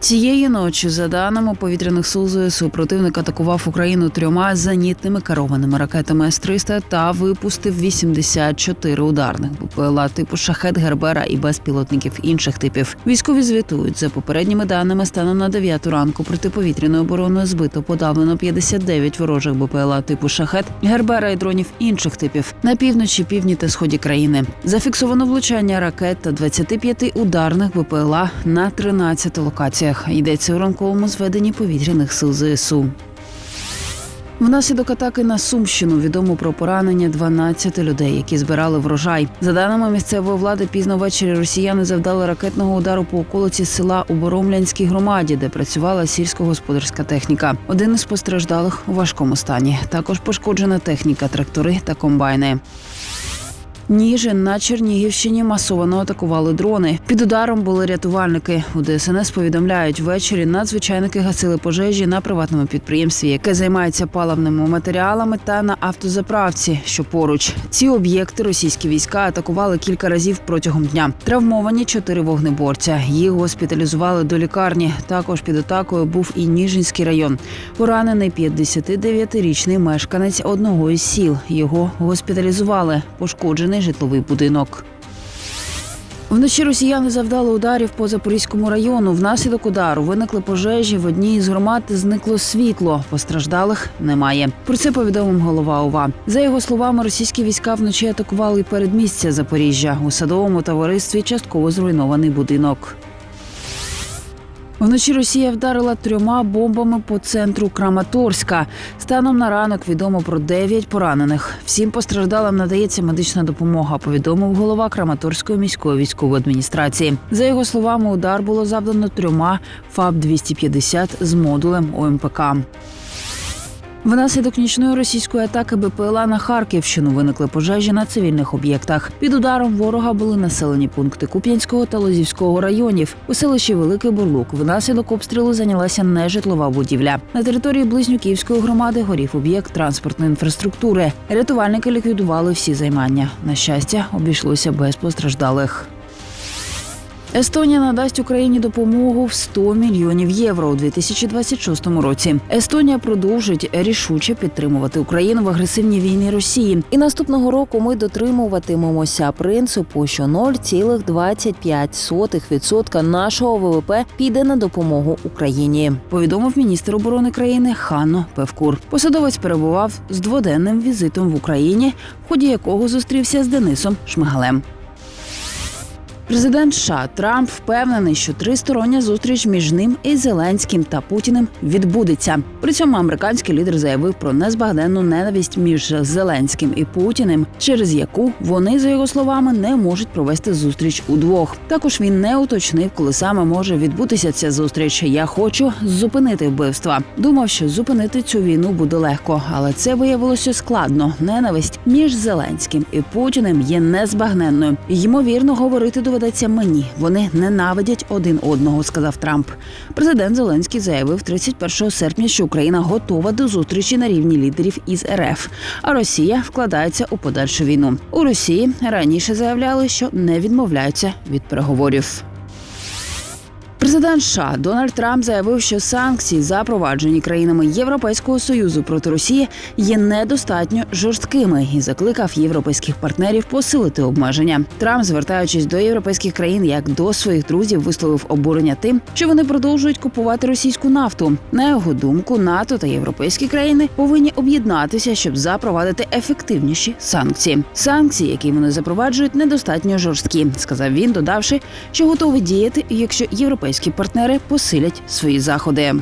Цієї ночі, за даними повітряних сил ЗСУ, противник атакував Україну трьома зенітними керованими ракетами С-300 та випустив 84 ударних БПЛА типу шахет Гербера і безпілотників інших типів. Військові звітують за попередніми даними. Станом на 9 ранку протиповітряною обороною збито подавлено 59 ворожих БПЛА типу шахет Гербера і дронів інших типів на півночі, півдні та сході країни. Зафіксовано влучання ракет та 25 ударних БПЛА на 13 локаціях. Йдеться у ранковому зведенні повітряних сил ЗСУ. Внаслідок атаки на Сумщину відомо про поранення 12 людей, які збирали врожай. За даними місцевої влади, пізно ввечері росіяни завдали ракетного удару по околиці села у Боромлянській громаді, де працювала сільськогосподарська техніка. Один із постраждалих у важкому стані. Також пошкоджена техніка, трактори та комбайни. Ніжин на Чернігівщині масово атакували дрони. Під ударом були рятувальники. У ДСНС повідомляють, ввечері надзвичайники гасили пожежі на приватному підприємстві, яке займається паливними матеріалами та на автозаправці, що поруч. Ці об'єкти російські війська атакували кілька разів протягом дня. Травмовані чотири вогнеборця. Їх госпіталізували до лікарні. Також під атакою був і Ніжинський район. Поранений 59-річний мешканець одного із сіл. Його госпіталізували. Пошкоджений житловий будинок. Вночі росіяни завдали ударів по Запорізькому району. Внаслідок удару виникли пожежі. В одній із громад зникло світло. Постраждалих немає. Про це повідомив голова ОВА. За його словами, російські війська вночі атакували передмістя Запоріжжя. У садовому товаристві частково зруйнований будинок. Вночі Росія вдарила трьома бомбами по центру Краматорська. Станом на ранок відомо про дев'ять поранених. Всім постраждалим надається медична допомога. Повідомив голова Краматорської міської військової адміністрації. За його словами, удар було завдано трьома ФАБ 250 з модулем ОМПК. Внаслідок нічної російської атаки БПЛА на Харківщину виникли пожежі на цивільних об'єктах. Під ударом ворога були населені пункти Куп'янського та Лозівського районів. У селищі Великий Бурлук внаслідок обстрілу зайнялася нежитлова будівля. На території Близнюківської громади горів об'єкт транспортної інфраструктури. Рятувальники ліквідували всі займання. На щастя, обійшлося без постраждалих. Естонія надасть Україні допомогу в 100 мільйонів євро у 2026 році. Естонія продовжить рішуче підтримувати Україну в агресивній війні Росії. І наступного року ми дотримуватимемося принципу, що 0,25% нашого ВВП піде на допомогу Україні. Повідомив міністр оборони країни Ханно Певкур. Посадовець перебував з дводенним візитом в Україні, в ході якого зустрівся з Денисом Шмигалем. Президент США Трамп впевнений, що тристороння зустріч між ним і Зеленським та Путіним відбудеться. При цьому американський лідер заявив про незбагненну ненависть між Зеленським і Путіним, через яку вони, за його словами, не можуть провести зустріч удвох. Також він не уточнив, коли саме може відбутися ця зустріч. Я хочу зупинити вбивства. Думав, що зупинити цю війну буде легко, але це виявилося складно. Ненависть між Зеленським і Путіним є незбагненною. Ймовірно, говорити доведеться мені. Вони ненавидять один одного, сказав Трамп. Президент Зеленський заявив 31 серпня, що Україна готова до зустрічі на рівні лідерів із РФ, а Росія вкладається у подальшу війну. У Росії раніше заявляли, що не відмовляються від переговорів. Президент США Дональд Трамп заявив, що санкції, запроваджені країнами Європейського союзу проти Росії, є недостатньо жорсткими і закликав європейських партнерів посилити обмеження. Трамп, звертаючись до європейських країн, як до своїх друзів, висловив обурення тим, що вони продовжують купувати російську нафту. На його думку, НАТО та європейські країни повинні об'єднатися, щоб запровадити ефективніші санкції. Санкції, які вони запроваджують, недостатньо жорсткі, сказав він, додавши, що готовий діяти, якщо європейські партнери посилять свої заходи.